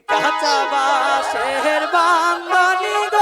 কাঁচা বাসের বান্ধনি